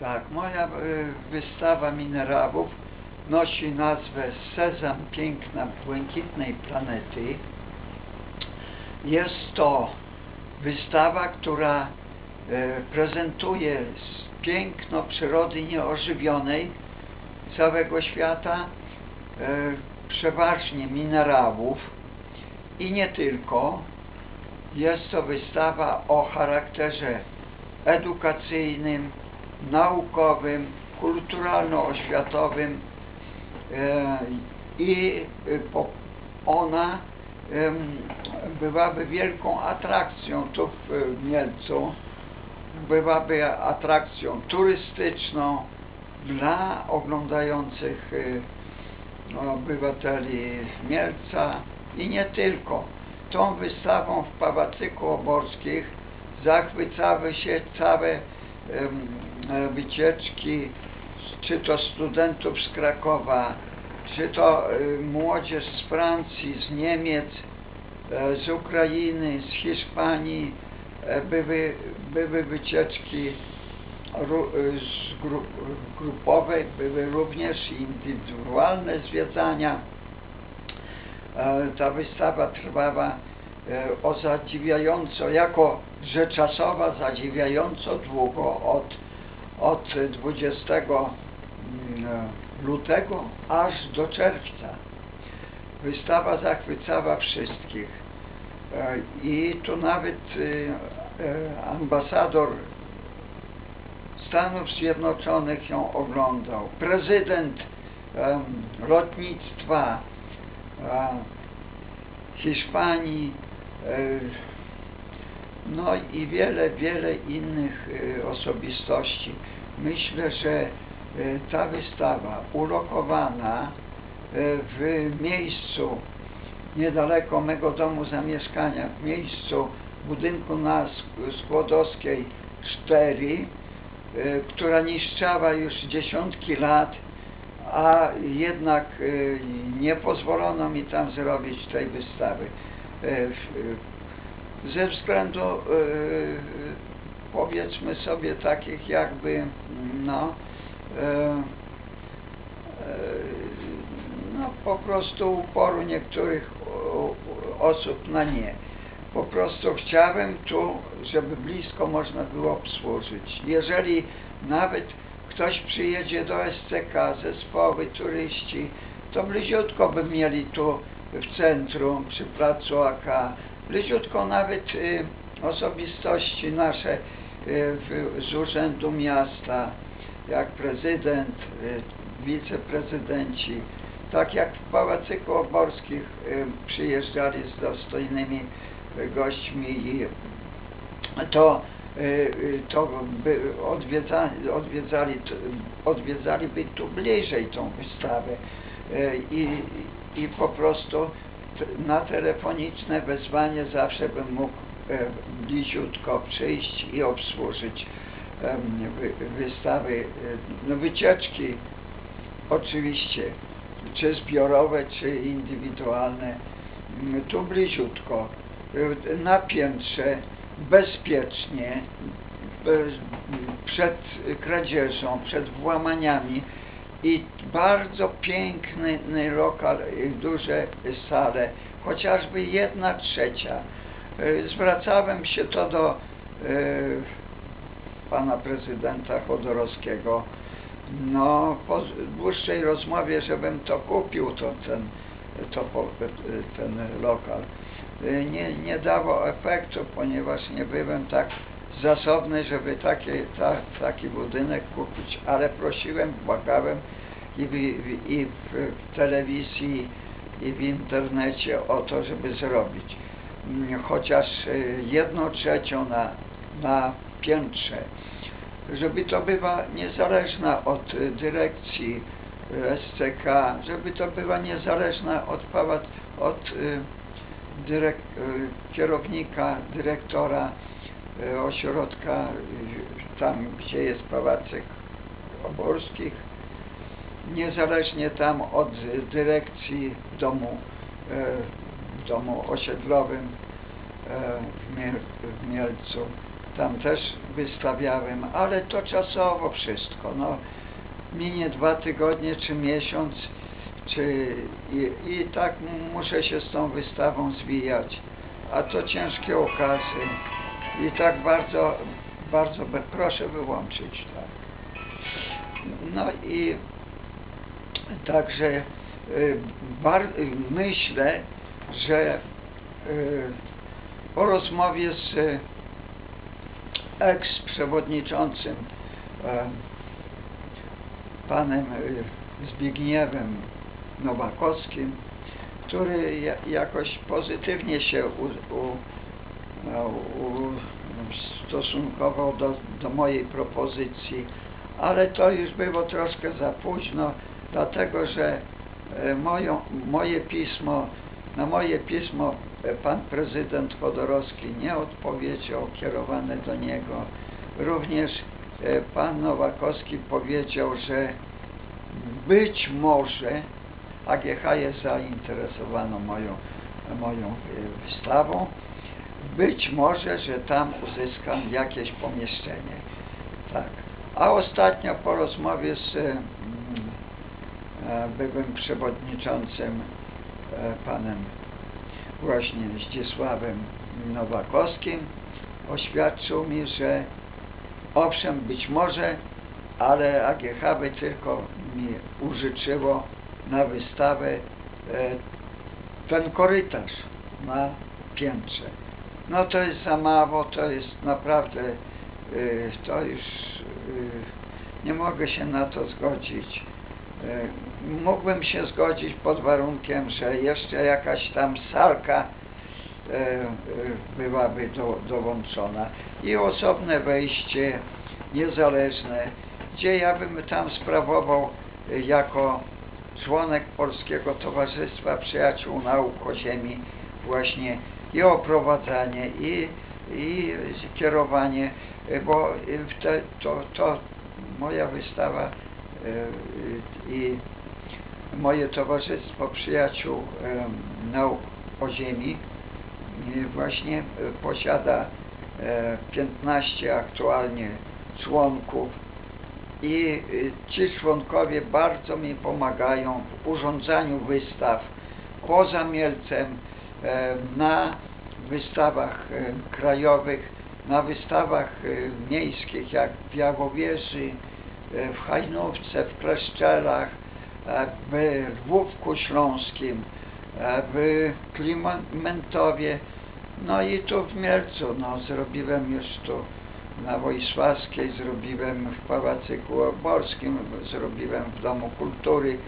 Tak, moja y, wystawa minerałów nosi nazwę Sezam Piękna Błękitnej Planety. Jest to wystawa, która y, prezentuje piękno przyrody nieożywionej całego świata, y, przeważnie minerałów i nie tylko. Jest to wystawa o charakterze edukacyjnym, naukowym, kulturalno-oświatowym e, i e, ona byłaby wielką atrakcją tu w e, Mielcu, byłaby atrakcją turystyczną dla oglądających obywateli Mielca i nie tylko. Tą wystawą w Pałacyku Oborskich zachwycały się całe wycieczki, czy to studentów z Krakowa, czy to e, młodzież z Francji, z Niemiec, e, z Ukrainy, z Hiszpanii. E, Były, były wycieczki e, grupowe, były również indywidualne zwiedzania. E, Ta wystawa trwała e, o zadziwiająco, jako że czasowa, zadziwiająco długo od, od 20 mm, lutego aż do czerwca. Wystawa zachwycała wszystkich. E, I tu nawet e, e, ambasador Stanów Zjednoczonych ją oglądał. Prezydent lotnictwa e, Hiszpanii, no i wiele, wiele innych e, osobistości. Myślę, że e, ta wystawa ulokowana e, w miejscu niedaleko mego domu zamieszkania, w miejscu budynku na Sk- Skłodowskiej 4, e, która niszczała już dziesiątki lat, a jednak nie pozwolono mi tam zrobić tej wystawy. Ze względu, powiedzmy sobie, takich jakby, no, e, e, no po prostu uporu niektórych osób na nie. Po prostu chciałem tu, żeby blisko można było obsłużyć. Jeżeli nawet ktoś przyjedzie do SCK, zespoły, turyści, to bliziutko by mieli tu w centrum, przy placu AK, bliziutko nawet y, osobistości nasze z Urzędu Miasta, jak prezydent, y, wiceprezydenci, tak jak w Pałacyku Oborskich y, przyjeżdżali z dostojnymi y, gośćmi to, y, y, to by odwiedzali, odwiedzali, odwiedzaliby tu bliżej tą wystawę Y, i, i po prostu na telefoniczne wezwanie zawsze bym mógł bliziutko przyjść i obsłużyć wystawy, e, no wycieczki. Oczywiście, czy zbiorowe, czy indywidualne, Mm, tu bliziutko, y, na piętrze, bezpiecznie, bez, przed kradzieżą, przed włamaniami i bardzo piękny lokal, duże sale, chociażby jedna trzecia. Y, Zwracałem się to do y, pana prezydenta Chodorowskiego. No, po dłuższej rozmowie, żebym to kupił, to ten, to, po- ten lokal. Y, Nie, nie dało efektu, ponieważ nie byłem tak zasobny, żeby takie, ta, taki budynek kupić, ale prosiłem, błagałem i w, i w telewizji, i w internecie o to, żeby zrobić. Chociaż y, jedną trzecią na, na piętrze. Żeby to była niezależna od dyrekcji y, SCK, żeby to była niezależna od od y, dyrek, kierownika, dyrektora ośrodka, tam gdzie jest pałacyk oborskich, niezależnie tam od dyrekcji domu, w domu osiedlowym y, w, Miel, w Mielcu. tam też wystawiałem, ale to czasowo wszystko. No, minie dwa tygodnie czy miesiąc, czy i, i tak muszę się z tą wystawą zwijać. A to ciężkie okazy. I tak bardzo, bardzo proszę wyłączyć, tak. No i także y, myślę, że y, po rozmowie z y, eks-przewodniczącym e, panem Zbigniewem Nowakowskim, który ja- jakoś pozytywnie się u, u, no, u, stosunkował do, do mojej propozycji, ale to już było troszkę za późno, dlatego że e, moją, moje pismo, na moje pismo e, pan prezydent Chodorowski nie odpowiedział, kierowane do niego. Również e, pan Nowakowski powiedział, że być może AGH jest zainteresowana moją, moją e, wystawą. Być może, że tam uzyskam jakieś pomieszczenie. Tak. A ostatnio po rozmowie z mm, byłym przewodniczącym panem właśnie Zdzisławem Nowakowskim oświadczył mi, że owszem, być może, ale AGH by tylko mi użyczyło na wystawę e, ten korytarz na piętrze. No to jest za mało, to jest naprawdę, y, to już nie mogę się na to zgodzić. Y, Mógłbym się zgodzić pod warunkiem, że jeszcze jakaś tam salka y, y, byłaby do, dołączona. I osobne wejście niezależne, gdzie ja bym tam sprawował jako członek Polskiego Towarzystwa Przyjaciół Nauk o Ziemi właśnie i oprowadzanie i, i kierowanie, bo te, to, to moja wystawa i moje Towarzystwo Przyjaciół Nauk o Ziemi y, właśnie y, posiada e, 15 aktualnie członków i y, ci członkowie bardzo mi pomagają w urządzaniu wystaw. Poza Mielcem, e, na wystawach e, krajowych, na wystawach e, miejskich jak w Jałowieży, e, w Hajnówce, w Kleszczelach, e, w Lwówku Śląskim, e, w Klimentowie, no i tu w Mielcu, no zrobiłem już tu na Wojsławskiej, zrobiłem w Pałacyku Oborskim, zrobiłem w Domu Kultury.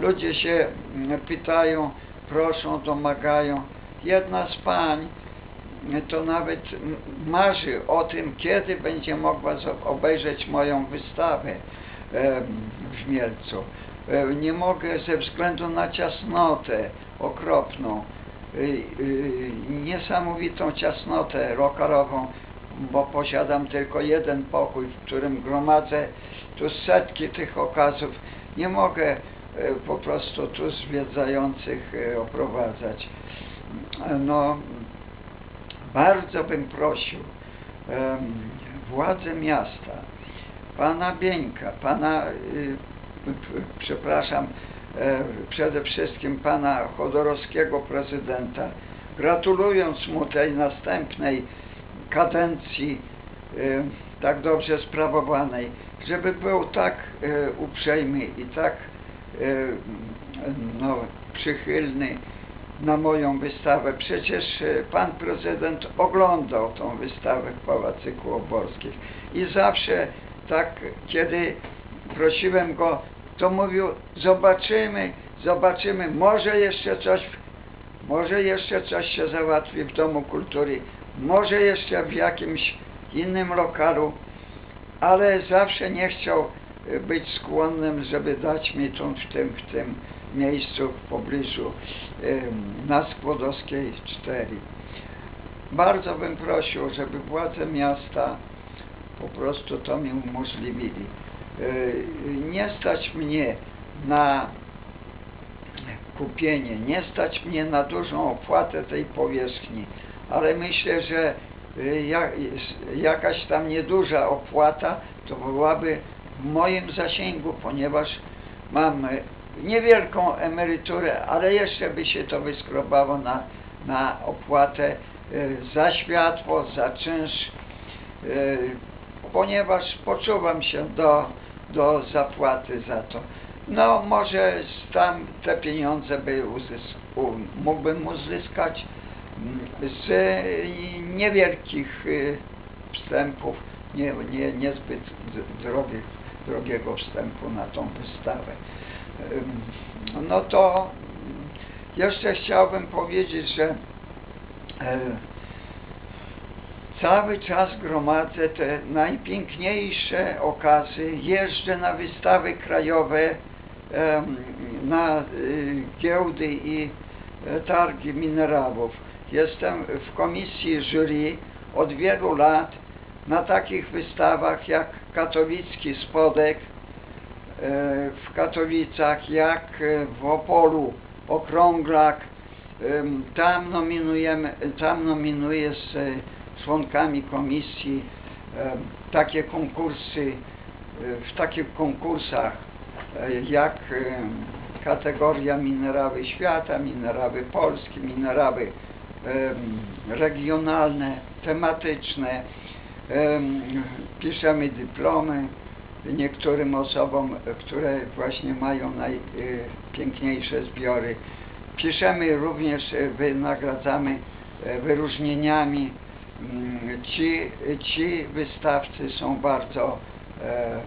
Ludzie się mm, pytają, proszą, domagają. Jedna z pań to nawet marzy o tym, kiedy będzie mogła obejrzeć moją wystawę w Mielcu. E, Nie mogę ze względu na ciasnotę okropną, y, y, niesamowitą ciasnotę lokalową, bo posiadam tylko jeden pokój, w którym gromadzę tu setki tych okazów. Nie mogę e, po prostu tu zwiedzających e, oprowadzać. No, bardzo bym prosił em, władze miasta, pana Bieńka, pana, y, przepraszam, e, przede wszystkim pana Chodorowskiego prezydenta, gratulując mu tej następnej kadencji y, tak dobrze sprawowanej, żeby był tak y, uprzejmy i tak y, no, przychylny na moją wystawę. Przecież y, pan prezydent oglądał tą wystawę w Pałacyku Oborskim i zawsze tak, kiedy prosiłem go, to mówił, zobaczymy, zobaczymy, może jeszcze coś, może jeszcze coś się załatwi w Domu Kultury, może jeszcze w jakimś innym lokalu, ale zawsze nie chciał y, być skłonnym, żeby dać mi tu w tym, w tym miejscu w pobliżu na Skłodowskiej 4. Bardzo bym prosił, żeby władze miasta po prostu to mi umożliwili. Y, Nie stać mnie na kupienie, nie stać mnie na dużą opłatę tej powierzchni, ale myślę, że ja- jakaś tam nieduża opłata, to byłaby w moim zasięgu, ponieważ mam y, niewielką emeryturę, ale jeszcze by się to wyskrobało na, na opłatę y, za światło, za czynsz, y, ponieważ poczuwam się do, do zapłaty za to. No może tam te pieniądze by mógłbym uzyskać mm, z y, niewielkich wstępów, nie, nie, niezbyt drogich, drogiego wstępu na tą wystawę. No to jeszcze chciałbym powiedzieć, że e, cały czas gromadzę te najpiękniejsze okazy, jeżdżę na wystawy krajowe, na y, giełdy i e, targi minerałów. Jestem w komisji jury od wielu lat na takich wystawach jak katowicki spodek e, w Katowicach, jak e, w Opolu okrąglak. Em, Tam nominujemy, tam nominuję z e, członkami komisji takie konkursy, e, w takich konkursach e, jak kategoria minerały świata, minerały polskie, minerały regionalne, tematyczne. Em, Piszemy dyplomy niektórym osobom, które właśnie mają najpiękniejsze zbiory. Piszemy również, wynagradzamy e, wyróżnieniami. Mm, Ci, ci wystawcy są bardzo e,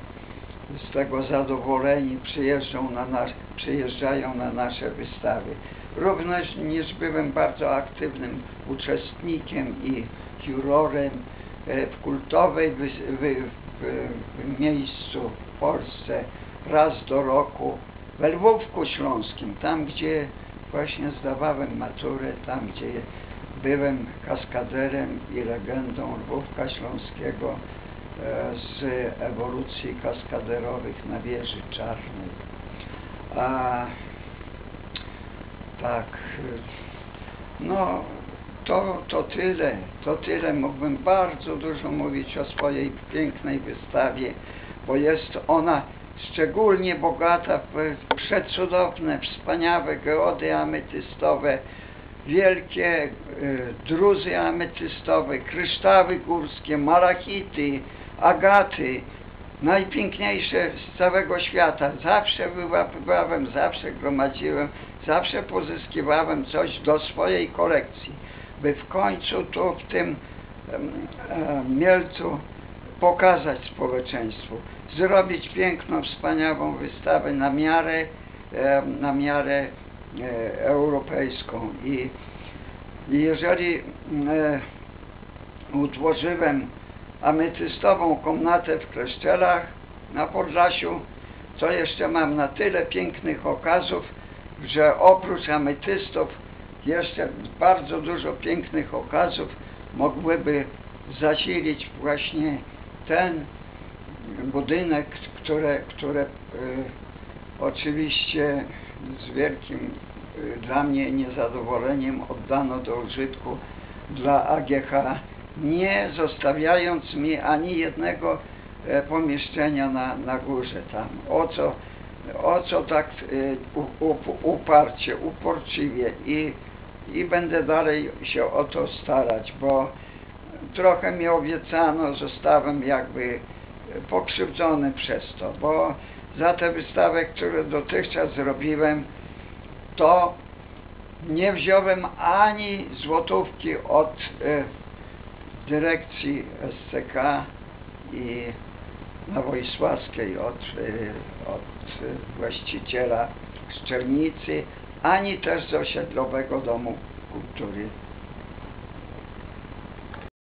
z tego zadowoleni, przyjeżdżą na nas, przyjeżdżają na nasze wystawy. Również byłem bardzo aktywnym uczestnikiem i jurorem e, w kultowej wy, miejscu w Polsce raz do roku w Lwówku Śląskim, tam gdzie właśnie zdawałem maturę, tam gdzie byłem kaskaderem i legendą Lwówka Śląskiego e, z ewolucji kaskaderowych na wieży czarnej. A, tak, y, no to, to tyle, to tyle. Mógłbym bardzo dużo mówić o swojej pięknej wystawie, bo jest ona szczególnie bogata w przecudowne, wspaniałe geody ametystowe, wielkie y, druzy ametystowe, kryształy górskie, malachity, agaty, najpiękniejsze z całego świata. Zawsze wyłapywałem, zawsze gromadziłem, zawsze pozyskiwałem coś do swojej kolekcji, by w końcu tu w tym e, Mielcu pokazać społeczeństwu, zrobić piękną, wspaniałą wystawę na miarę, na miarę e, europejską. I jeżeli e, utworzyłem ametystową komnatę w Kleszczelach na Podlasiu, to jeszcze mam na tyle pięknych okazów, że oprócz ametystów jeszcze bardzo dużo pięknych okazów mogłyby zasilić właśnie ten budynek, które, które e, oczywiście z wielkim e, dla mnie niezadowoleniem oddano do użytku dla AGH, nie zostawiając mi ani jednego e, pomieszczenia na, na górze tam. O co, o co tak uparcie, uporczywie i, i będę dalej się o to starać, bo trochę mi obiecano, zostałem jakby pokrzywdzony przez to, bo za tę wystawę, którą dotychczas zrobiłem, to nie wziąłem ani złotówki od e, dyrekcji SCK i na Wojsławskiej od, e, od właściciela Szczernicy, ani też z osiedlowego domu kultury